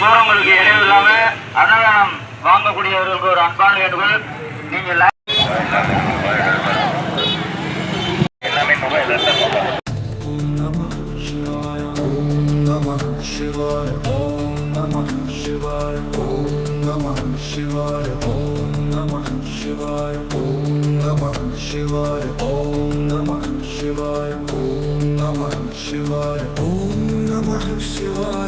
போறவங்களுக்கு இடைவு இல்லாம அன்னதானம் வாங்கக்கூடியவர்களுக்கு ஒரு அன்பான வேண்டுகோள் நீங்கள் Shivaya Om Namah Shivaya Om Namah Shivaya Om Namah Shivaya Om Namah Shivaya Om Namah Shivaya Om Namah Shivaya Om Namah Shivaya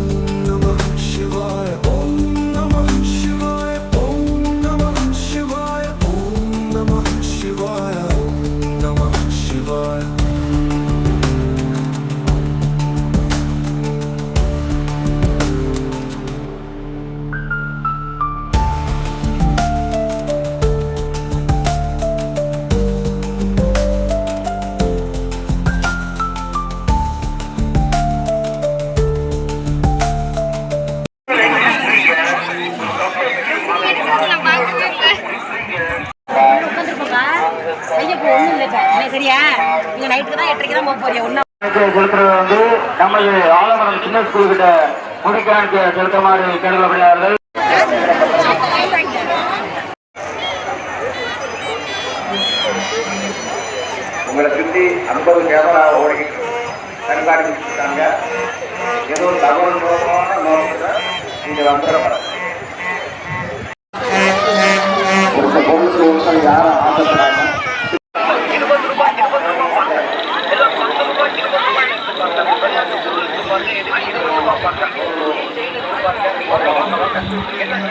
ஐயப்போ ஒன்றும் இல்லை சார். சரியா? நீங்கள் நைட்டுக்கு தான் எட்டரைக்கு தான் போக போறியா ஒன்றும் செலுத்துறது வந்து நமது ஆலமரம் சின்ன ஸ்கூல் கிட்ட முடிக்கானுக்கு செலுத்துமாறு கேட்டுக்கொள்ளப்படுகிறார்கள். உங்களை சுற்றி ஐம்பது கேமரா ஓடி கண்காணிச்சுட்டாங்க ஏதோ தகவல் மூலமான நோக்கத்தில் நீங்கள் வந்துடப்படாது பொருளுக்கு யாரும் ஆசைப்படாம பண்ணி எடுத்து இது பண்ணி பார்க்கலாம் இது பார்க்கலாம் என்ன